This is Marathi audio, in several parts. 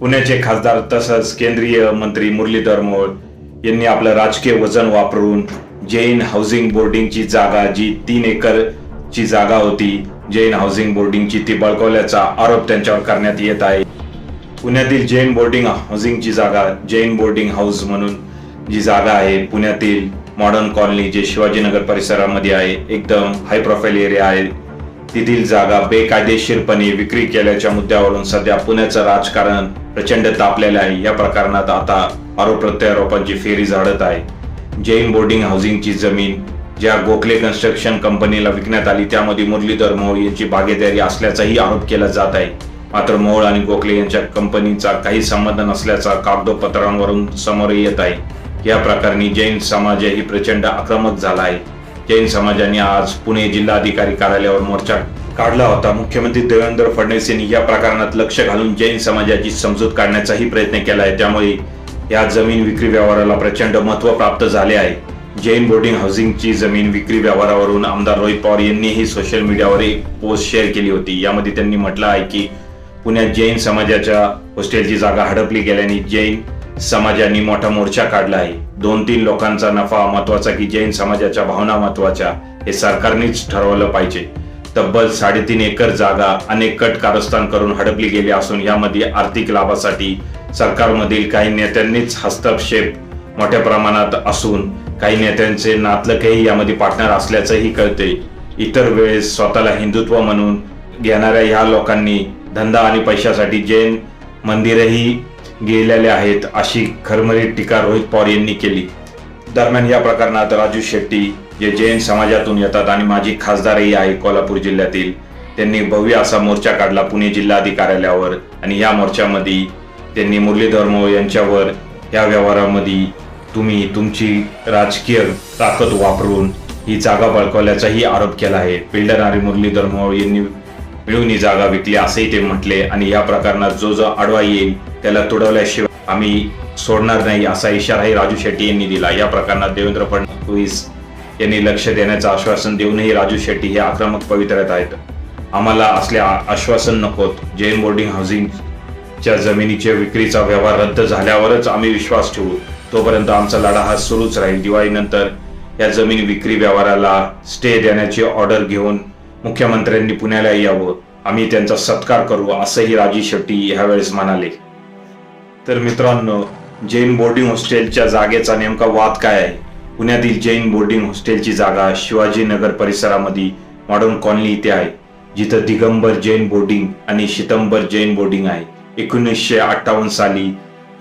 पुण्याचे खासदार तसंच केंद्रीय मंत्री मुरलीधर मोहोळ यांनी आपलं राजकीय वजन वापरून जैन हाऊसिंग बोर्डिंगची जागा जी तीन एकर ची जागा होती जैन हाऊसिंग बोर्डिंगची ती बळकवल्याचा आरोप त्यांच्यावर करण्यात येत आहे. पुण्यातील जैन बोर्डिंग हाऊसिंगची जागा जैन बोर्डिंग हाऊस म्हणून जी जागा आहे पुण्यातील मॉडर्न कॉलनी जे शिवाजीनगर परिसरामध्ये आहे एकदम हाय प्रोफाईल एरिया आहे. तेथील जागा बेकायदेशीरपणे विक्री केल्याच्या मुद्द्यावरून सध्या पुण्याचं राजकारण प्रचंड तापलेलं आहे. या प्रकरणात आता आरोप प्रत्यारोपांची फेरी झाडत आहे. जैन बोर्डिंग हाऊसिंगची जमीन ज्या गोखले कन्स्ट्रक्शन कंपनीला विकण्यात आली त्यामध्ये मुरलीधर मोहोळ यांची भागीदारी असल्याचाही आरोप केला जात आहे. मात्र मोहोळ आणि गोखले यांच्या कंपनीचा काही संबंध नसल्याचा कागदोपत्रांवरून समोर येत आहे. या प्रकरणी जैन समाजही प्रचंड आक्रमक झाला आहे. जैन समाजाने आज पुणे जिल्हाधिकारी कार्यालयावर मोर्चा काढला होता. मुख्यमंत्री देवेंद्र फडणवीस यांनी या प्रकरणात लक्ष घालून जैन समाजाची समजूत काढण्याचाही प्रयत्न केला आहे. त्यामुळे या जमीन विक्री व्यवहाराला प्रचंड महत्त्व प्राप्त झाले आहे. जैन बोर्डिंग हाऊसिंगची जमीन विक्री व्यवहारावरून आमदार रोहित पवार यांनीही सोशल मीडियावर एक पोस्ट शेअर केली होती. यामध्ये त्यांनी म्हटलं आहे की पुण्यात जैन समाजाच्या हॉस्टेलची जागा हडपली गेल्याने जैन समाजाने मोठा मोर्चा काढला आहे. दोन तीन लोकांचा नफा महत्त्वाचा की जैन समाजाच्या भावना महत्त्वाच्या हे सरकारनेच ठरवलं पाहिजे. तब्बल साडेतीन एकर जागा अनेक कट कारस्थान करून हडपली गेली असून यामध्ये आर्थिक लाभासाठी सरकारमधील काही नेत्यांनीच हस्तक्षेप मोठ्या प्रमाणात असून काही नेत्यांचे नातलकही यामध्ये पार्टनर असल्याचंही कळते इतर वेळेस स्वतःला हिंदुत्व म्हणून घेणाऱ्या ह्या लोकांनी धंदा आणि पैशासाठी जैन मंदिरही गेलेले आहेत अशी खरमरीत टीका रोहित पवार यांनी केली. दरम्यान या प्रकरणात राजू शेट्टी जे जैन समाजातून येतात आणि माझी खासदारही आहे कोल्हापूर जिल्ह्यातील त्यांनी भव्य असा मोर्चा काढला पुणे जिल्हाधिकार्यालयावर आणि या मोर्चामध्ये त्यांनी मुरलीधर मोहोळ यांच्यावर या व्यवहारामध्ये तुम्ही तुमची राजकीय ताकद वापरून ही जागा बळकवल्याचाही आरोप केला आहे. बिल्डर आणि मुरलीधर मोहोळ यांनी मिळून ही जागा विकली असंही ते म्हटले आणि या प्रकरणात जो जो आडवा येईल त्याला तुडवल्याशिवाय आम्ही सोडणार नाही असा इशाराही राजू शेट्टी यांनी दिला. या प्रकरणात देवेंद्र फडणवीस यांनी लक्ष देण्याचं आश्वासन देऊनही राजू शेट्टी हे आक्रमक पवित्र्यात आहेत. आम्हाला असले आश्वासन नकोत. जैन बोर्डिंग हाऊसिंगच्या जमिनीच्या विक्रीचा व्यवहार रद्द झाल्यावरच आम्ही विश्वास ठेवू. तोपर्यंत आमचा लढा हा सुरूच राहील. दिवाळीनंतर या जमीन विक्री व्यवहाराला स्टे देण्याची ऑर्डर घेऊन मुख्यमंत्र्यांनी पुण्याला यावं. आम्ही त्यांचा सत्कार करू असंही राजू शेट्टी ह्यावेळेस म्हणाले. तर मित्रांनो जैन बोर्डिंग हॉस्टेलच्या जागेचा नेमका वाद काय आहे? पुण्यातील जैन बोर्डिंग हॉस्टेलची जागा शिवाजीनगर परिसरामध्ये मॉडर्न कॉलनी इथे आहे जिथं दिगंबर जैन बोर्डिंग आणि शितंबर जैन बोर्डिंग आहे. एकोणीसशे अठ्ठावन्न साली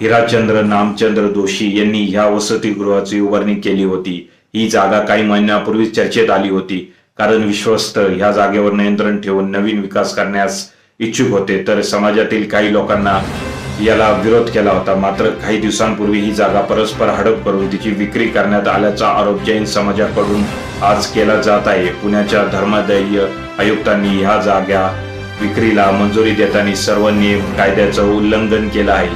हिराचंद्र नामचंद्र जोशी यांनी ह्या वसतिगृहाची उभारणी केली होती. ही जागा काही महिन्यापूर्वी चर्चेत आली होती कारण विश्वस्त ह्या जागेवर नियंत्रण ठेवून नवीन विकास करण्यास इच्छुक होते. तर समाजातील काही लोकांना याला विरोध केला होता. मात्र काही दिवसांपूर्वी ही जागा परस्पर हडप करून तिची विक्री करण्यात आल्याचा आरोप जैन समाजाकडून आज केला जात आहे. पुण्याच्या धर्मदैय आयुक्तांनी ह्या जागा विक्रीला मंजुरी देताना सर्व नियम कायद्याचं उल्लंघन केलं आहे.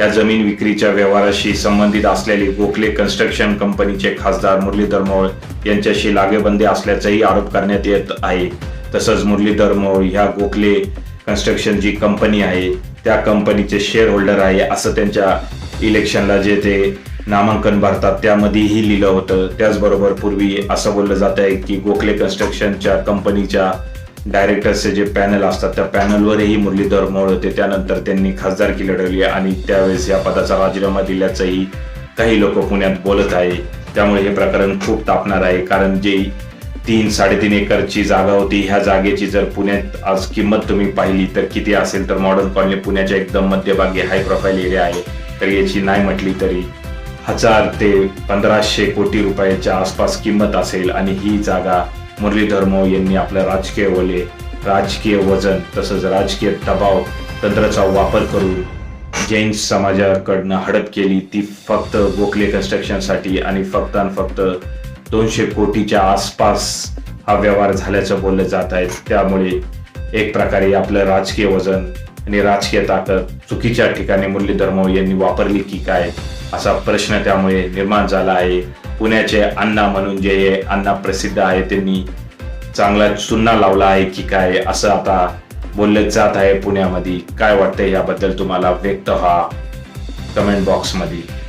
या जमीन विक्रीच्या व्यवहाराशी संबंधित असलेले गोखले कन्स्ट्रक्शन कंपनीचे खासदार मुरलीधर मोहोळ यांच्याशी लागेबंदी असल्याचाही आरोप करण्यात येत आहे. तसंच मुरलीधर मोहोळ ह्या गोखले कन्स्ट्रक्शन जी कंपनी आहे त्या कंपनीचे शेअर होल्डर आहे असं त्यांच्या इलेक्शनला जे ते नामांकन भरतात त्यामध्येही लिहिलं होतं. त्याचबरोबर पूर्वी असं बोललं जात आहे की गोखले कन्स्ट्रक्शनच्या कंपनीच्या डायरेक्टर्सचे जे पॅनल असतात त्या पॅनलवरही मुरलीधर मोड होते. त्यानंतर त्यांनी खासदारकी लढवली आणि त्यावेळेस या पदाचा राजीनामा दिल्याचंही काही लोक पुण्यात बोलत आहे. त्यामुळे हे प्रकरण खूप तापणार आहे कारण जे तीन साडेतीन एकरची जागा होती. ह्या जागेची जर पुण्यात आज किंमत तुम्ही पाहिली तर किती असेल तर मॉडर्न कॉलनी पुण्याच्या एकदम मध्यभागी हाय प्रोफाईल एरिया आहे. तर याची नाही म्हटली तरी हजार ते पंधराशे कोटी रुपयाच्या आसपास किंमत असेल आणि ही जागा मुरलीधर मोह यांनी आपलं राजकीय वले राजकीय वजन तसंच राजकीय दबाव तंत्राचा वापर करून जैन समाजाकडनं हडप केली. ती फक्त गोखले कन्स्ट्रक्शनसाठी आणि फक्त आणि फक्त दोनशे कोटीच्या आसपास हा व्यवहार झाल्याचं बोललं जात आहे. त्यामुळे एक प्रकारे आपलं राजकीय वजन आणि राजकीय ताकद चुकीच्या ठिकाणी मुरलीधर यांनी वापरली की काय असा प्रश्न त्यामुळे निर्माण झाला आहे. पुण्याचे अण्णा म्हणून जे हे अण्णा प्रसिद्ध आहे त्यांनी चांगला चुन्ना लावला आहे की काय असं आता बोललं जात आहे पुण्यामध्ये. काय वाटतंय याबद्दल तुम्हाला व्यक्त व्हा कमेंट बॉक्समध्ये.